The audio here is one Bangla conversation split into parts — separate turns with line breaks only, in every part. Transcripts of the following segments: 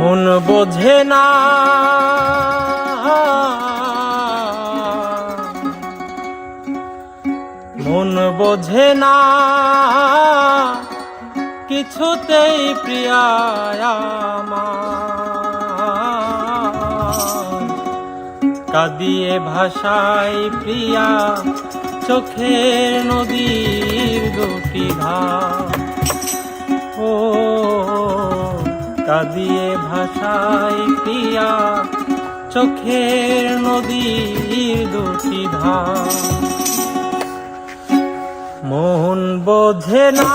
মন বোঝে না। মন বোঝে না। কিছুতেই প্রিয়া কাঁদিয়ে ভাষায় প্রিয়া, চোখের নদীর দুটি ধার। ও কাঁদিয়ে ভাষায় প্রিয়া চোখের নদীর দুটি ধার। মন বোঝে না।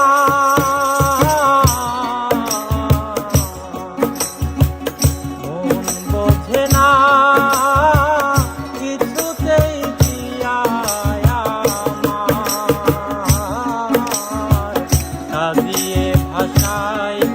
প্রিয়া ভাষায়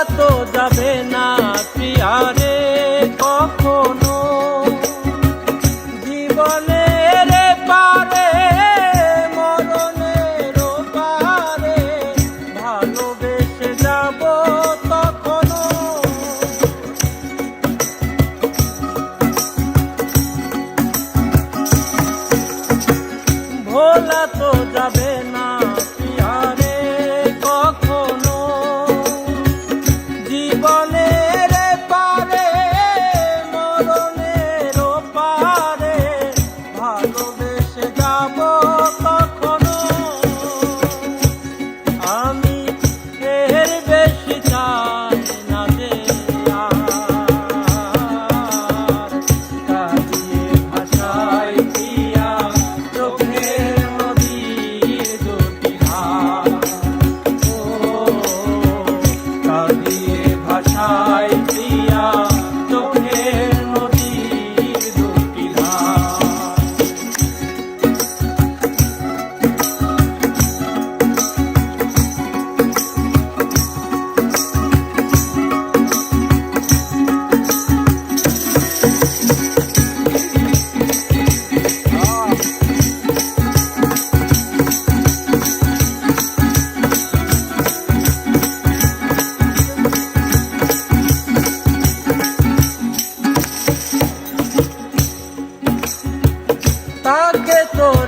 zapatos.